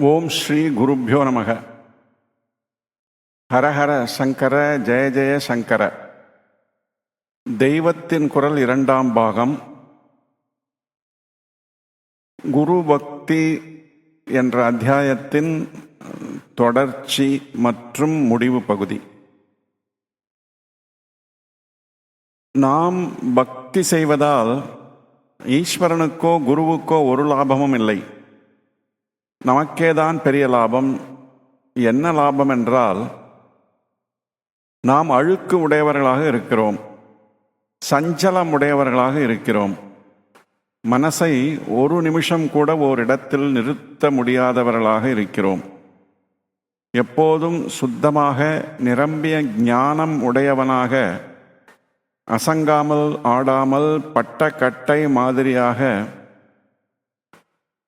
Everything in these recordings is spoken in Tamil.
ஓம் ஸ்ரீ குருப்பியோ நமக. ஹரஹர சங்கர ஜெய ஜெய சங்கர. தெய்வத்தின் குரல் இரண்டாம் பாகம். குரு பக்தி என்ற அத்தியாயத்தின் தொடர்ச்சி மற்றும் முடிவு பகுதி. நாம் பக்தி செய்வதால் ஈஸ்வரனுக்கோ குருவுக்கோ ஒரு லாபமும் இல்லை. நமக்கேதான் பெரிய லாபம். என்ன லாபம் என்றால் நாம் அழுக்கு உடையவர்களாக இருக்கிறோம். சஞ்சலம் உடையவர்களாக இருக்கிறோம். மனசை ஒரு நிமிஷம் கூட ஓரிடத்தில் நிறுத்த முடியாதவர்களாக இருக்கிறோம். எப்போதும் சுத்தமாக நிரம்பிய ஞானம் உடையவனாக அசங்காமல் ஆடாமல் பட்ட கட்டை மாதிரியாக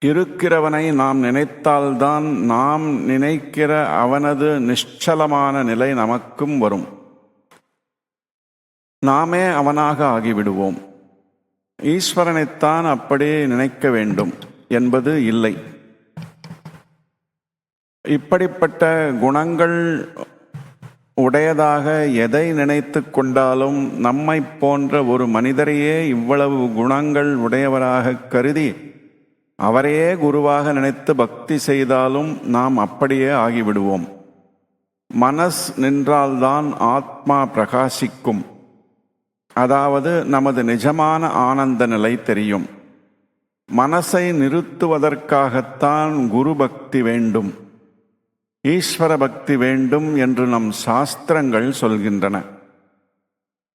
இருக்கிறவனை நாம் நினைத்தால்தான் நாம் நினைக்கிற அவனது நிச்சலமான நிலை நமக்கும் வரும். நாமே அவனாக ஆகிவிடுவோம். ஈஸ்வரனைத்தான் அப்படி நினைக்க வேண்டும் என்பது இல்லை. இப்படிப்பட்ட குணங்கள் உடையதாக எதை நினைத்து கொண்டாலும் நம்மை போன்ற ஒரு மனிதரையே இவ்வளவு குணங்கள் உடையவராக கருதி அவரையே குருவாக நினைத்து பக்தி செய்தாலும் நாம் அப்படியே ஆகிவிடுவோம். மனஸ் நின்றால்தான் ஆத்மா பிரகாசிக்கும். அதாவது நமது நிஜமான ஆனந்த நிலை தெரியும். மனசை நிறுத்துவதற்காகத்தான் குரு பக்தி வேண்டும். ஈஸ்வர பக்தி வேண்டும் என்று நம் சாஸ்திரங்கள் சொல்கின்றன.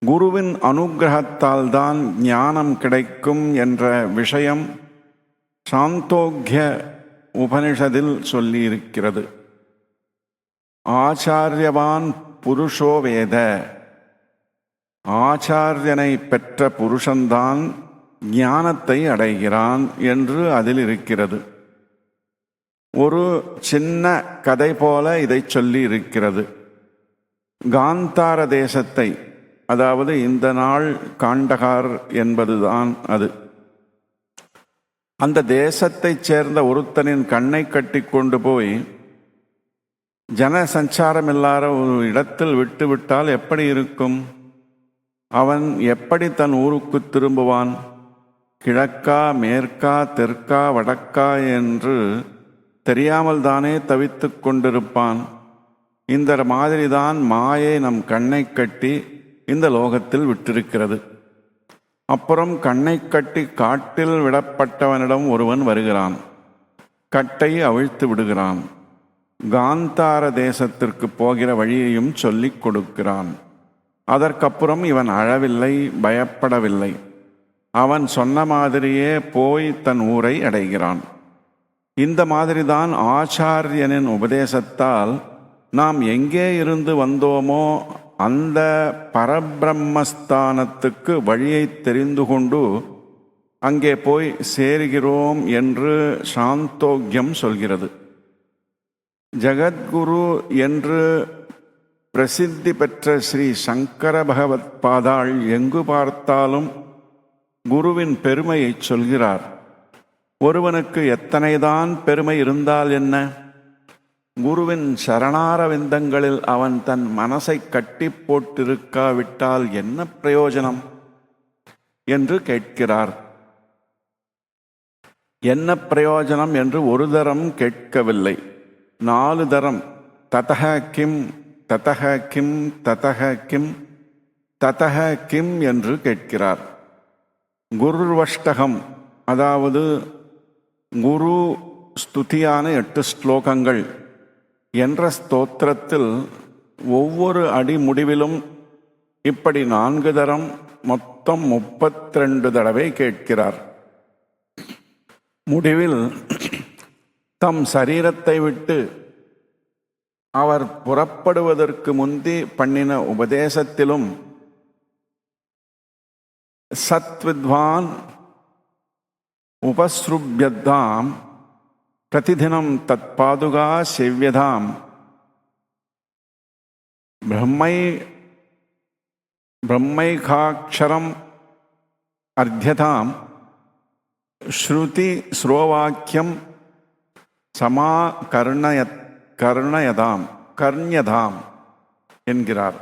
குருவின் அனுகிரகத்தால்தான் ஞானம் கிடைக்கும் என்ற விஷயம் சாந்தோக்கிய உபனிஷதில் சொல்லியிருக்கிறது. ஆச்சாரியவான் புருஷோ வேத. ஆச்சாரியனை பெற்ற புருஷன்தான் ஞானத்தை அடைகிறான் என்று அதில் இருக்கிறது. ஒரு சின்ன கதை போல இதை சொல்லி இருக்கிறது காந்தார தேசத்தை அதாவது இந்த நாள் காண்டகார் என்பதுதான் அது. அந்த தேசத்தைச் சேர்ந்த ஒருத்தனின் கண்ணை கட்டி கொண்டு போய் ஜன சஞ்சாரம் இல்லாத ஒரு இடத்தில் விட்டுவிட்டால் எப்படி இருக்கும்? அவன் எப்படி தன் ஊருக்கு திரும்புவான்? கிழக்கா மேற்கா தெற்கா வடக்கா என்று தெரியாமல் தானே தவித்து கொண்டிருப்பான். இந்த மாதிரிதான் மாயை நம் கண்ணை கட்டி இந்த லோகத்தில் விட்டிருக்கிறது. அப்புறம் கண்ணை கட்டி காட்டில் விடப்பட்டவனிடம் ஒருவன் வருகிறான். கட்டை அவிழ்த்து விடுகிறான். காந்தார தேசத்திற்கு போகிற வழியையும் சொல்லிக் கொடுக்கிறான். அதற்கப்புறம் இவன் அழவில்லை பயப்படவில்லை. அவன் சொன்ன மாதிரியே போய் தன் ஊரை அடைகிறான். இந்த மாதிரிதான் ஆச்சாரியனின் உபதேசத்தால் நாம் எங்கே இருந்து வந்தோமோ அந்த பரபிரம்மஸ்தானத்துக்கு வழியை தெரிந்து கொண்டு அங்கே போய் சேருகிறோம் என்று சாந்தோக்கியம் சொல்கிறது. ஜகத்குரு என்று பிரசித்தி பெற்ற ஸ்ரீ சங்கர பகவத் பாதாள் எங்கு பார்த்தாலும் குருவின் பெருமையை சொல்கிறார். ஒருவனுக்கு எத்தனைதான் பெருமை இருந்தால் என்ன? குருவின் சரணாரவிந்தங்களில் அவன் தன் மனசை கட்டி போட்டிருக்காவிட்டால் என்ன பிரயோஜனம்? என்று கேட்கிறார். என்ன பிரயோஜனம் என்று ஒரு தரம் கேட்கவில்லை. நாலு தரம். ததக கிம் ததக கிம் ததக கிம் ததக கிம் என்று கேட்கிறார். குருவஷ்டகம் அதாவது குரு ஸ்துதியான எட்டு ஸ்லோகங்கள். என்ற ஸ்தோத்திரத்தில் ஒவ்வொரு அடி முடிவிலும் இப்படி நான்கு தரம் மொத்தம் முப்பத்தி ரெண்டு தடவை கேட்கிறார். முடிவில் தம் சரீரத்தை விட்டு அவர் புறப்படுவதற்கு முந்தி பண்ணின உபதேசத்திலும் சத்வித்வான் உபஸ்ருபியத்தாம் பிரதிதினம் தத் பாதுகா செவ்யதாம் பிரம்மை பிரம்மைகாட்சரம் அர்த்தியதாம் ஸ்ருதி ஸ்ரோவாக்கியம் சமா கர்ணய கர்ணயதாம் கர்ணியதாம் என்கிறார்.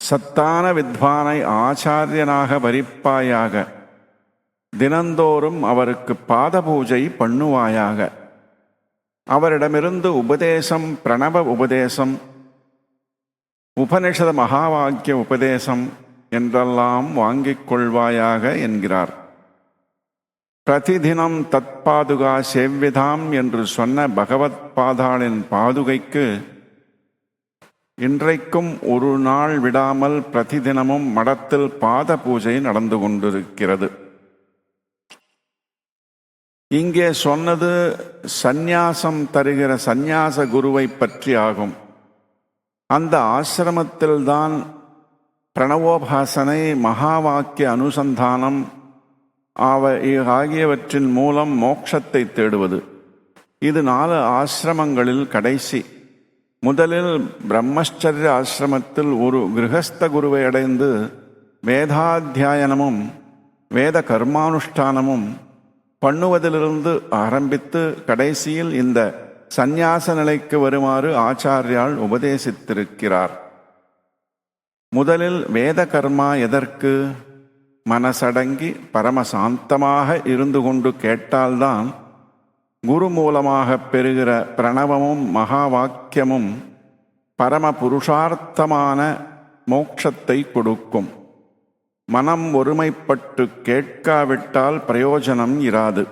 சத்தான வித்வானை ஆச்சாரியனாக வரிப்பாயாக தினந்தோறும் அவருக்கு பாத பூஜை பண்ணுவாயாக. அவரிடமிருந்து உபதேசம் பிரணவ உபதேசம் உபனிஷத மகாவாக்கிய உபதேசம் என்றெல்லாம் வாங்கிக் கொள்வாயாக என்கிறார். பிரதிதினம் தத்பாதுகா செவ்விதாம் என்று சொன்ன பகவத் பாதாளின் பாதுகைக்கு இன்றைக்கும் ஒரு நாள் விடாமல் பிரதிதினமும் மடத்தில் பாத பூஜை நடந்து கொண்டிருக்கிறது. இங்கே சொன்னது சந்நியாசம் தருகிற சந்நியாச குருவை பற்றி ஆகும். அந்த ஆசிரமத்தில்தான் பிரணவோபாசனை மகா வாக்கிய அனுசந்தானம் ஆவ ஆகியவற்றின் மூலம் மோட்சத்தை தேடுவது. இது நாலு ஆசிரமங்களில் கடைசி. முதலில் பிரம்மச்சரிய ஆசிரமத்தில் ஒரு கிரகஸ்த குருவை அடைந்து வேதாத்தியாயனமும் வேத கர்மானுஷ்டானமும் பண்ணுவதிலிருந்து ஆரம்பித்து கடைசியில் இந்த சந்நியாச நிலைக்கு வருமாறு ஆச்சாரியால் உபதேசித்திருக்கிறார். முதலில் வேத கர்மா எதற்கு? மனசடங்கி பரமசாந்தமாக இருந்து கொண்டு கேட்டால்தான் குரு மூலமாக பெறுகிற பிரணவமும் மகா வாக்கியமும் பரம புருஷார்த்தமான மோட்சத்தை கொடுக்கும். மனம் ஒருமைப்பட்டு கேட்காவிட்டால் பிரயோஜனம் இராது.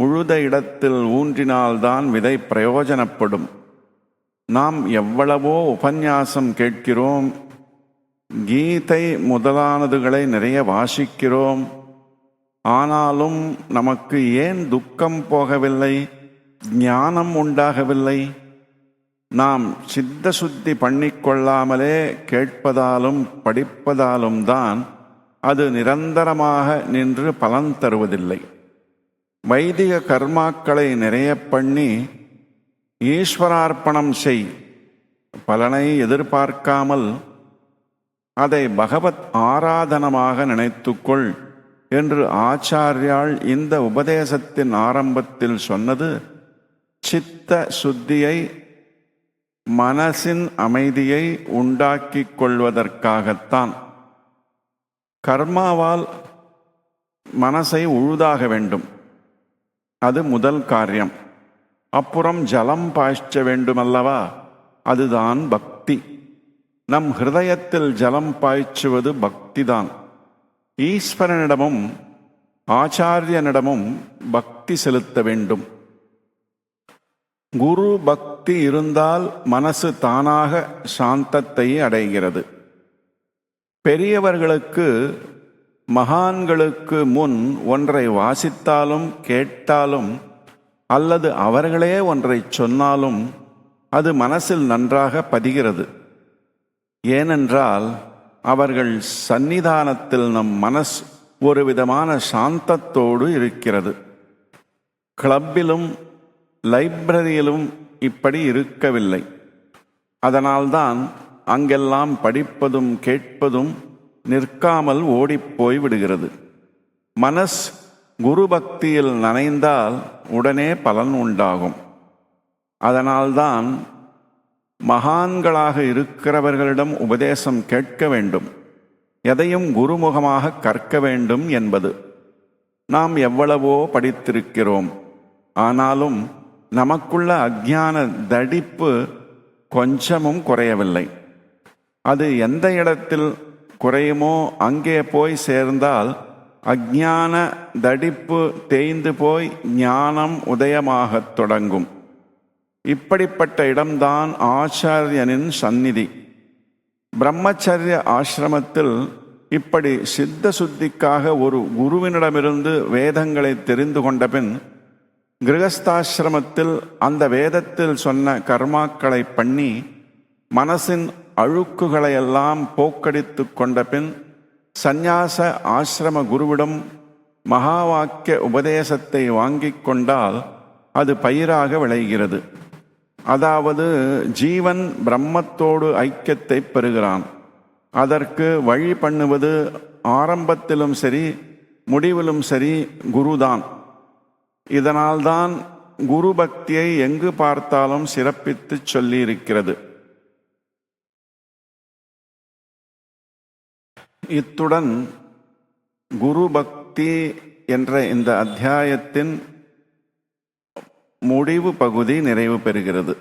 உழுத இடத்தில் ஊன்றினால்தான் விதை பிரயோஜனப்படும். நாம் எவ்வளவோ உபன்யாசம் கேட்கிறோம் கீதை முதலானதுகளை நிறைய வாசிக்கிறோம். ஆனாலும் நமக்கு ஏன் துக்கம் போகவில்லை ஞானம் உண்டாகவில்லை? நாம் சித்த சுத்தி பண்ணிக்கொள்ளாமலே கேட்பதாலும் படிப்பதாலும் தான் அது நிரந்தரமாக நின்று பலன் தருவதில்லை. வைதிக கர்மாக்களை நிறைய பண்ணி ஈஸ்வரார்ப்பணம் செய். பலனை எதிர்பார்க்காமல் அதை பகவத் ஆராதனமாக நினைத்துக்கொள் என்று ஆச்சாரியால் இந்த உபதேசத்தின் ஆரம்பத்தில் சொன்னது சித்த சுத்தியை மனசின் அமைதியை உண்டாக்கிக் கொள்வதற்காகத்தான். கர்மாவால் மனசை உழுதாக வேண்டும். அது முதல் காரியம். அப்புறம் ஜலம் பாய்ச்ச வேண்டுமல்லவா? அதுதான் பக்தி. நம் ஹிருதயத்தில் ஜலம் பாய்ச்சுவது பக்திதான். ஈஸ்வரனிடமும் ஆச்சாரியனிடமும் பக்தி செலுத்த வேண்டும். குரு பக்தி இருந்தால் மனசு தானாக சாந்தத்தை அடைகிறது. பெரியவர்களுக்கு மகான்களுக்கு முன் ஒன்றை வாசித்தாலும் கேட்டாலும் அல்லது அவர்களே ஒன்றை சொன்னாலும் அது மனசில் நன்றாக பதிகிறது. ஏனென்றால் அவர்கள் சந்நிதானத்தில் நம் மனஸ் ஒரு விதமான சாந்தத்தோடு இருக்கிறது. கிளப்பிலும் லைப்ரரியிலும் இப்படி இருக்கவில்லை. அதனால்தான் அங்கெல்லாம் படிப்பதும் கேட்பதும் நிற்காமல் ஓடிப்போய் விடுகிறது மனஸ் குரு பக்தியில் நனைந்தால் உடனே பலன் உண்டாகும். அதனால்தான் மகான்களாக இருக்கிறவர்களிடம் உபதேசம் கேட்க வேண்டும். எதையும் குருமுகமாக கற்க வேண்டும் என்பது. நாம் எவ்வளவோ படித்திருக்கிறோம். ஆனாலும் நமக்குள்ள அஜ்ஞான தடிப்பு கொஞ்சமும் குறையவில்லை. அது எந்த இடத்தில் குறையுமோ அங்கே போய் சேர்ந்தால் அஜ்ஞான தடிப்பு தேய்ந்து போய் ஞானம் உதயமாகத் தொடங்கும். இப்படிப்பட்ட இடம்தான் ஆச்சாரியனின் சந்நிதி. பிரம்மச்சரிய ஆசிரமத்தில் இப்படி சித்த சுத்திக்காக ஒரு குருவினிடமிருந்து வேதங்களை தெரிந்து கொண்ட பின் கிரகஸ்தாசிரமத்தில் அந்த வேதத்தில் சொன்ன கர்மாக்களை பண்ணி மனசின் அழுக்குகளையெல்லாம் போக்கடித்து கொண்ட பின் சந்நியாச ஆசிரம குருவிடம் மகா வாக்கிய உபதேசத்தை வாங்கிக் கொண்டால் அது பயிராக விளைகிறது. அதாவது ஜீவன் பிரம்மத்தோடு ஐக்கியத்தை பெறுகிறான். அதற்கு வழி பண்ணுவது ஆரம்பத்திலும் சரி முடிவிலும் சரி குருதான். இதனால்தான் குரு பக்தியை எங்கு பார்த்தாலும் சிறப்பித்து சொல்லியிருக்கிறது. இத்துடன் குரு பக்தி என்ற இந்த அத்தியாயத்தின் முடிவு பகுதி நிறைவு பெறுகிறது.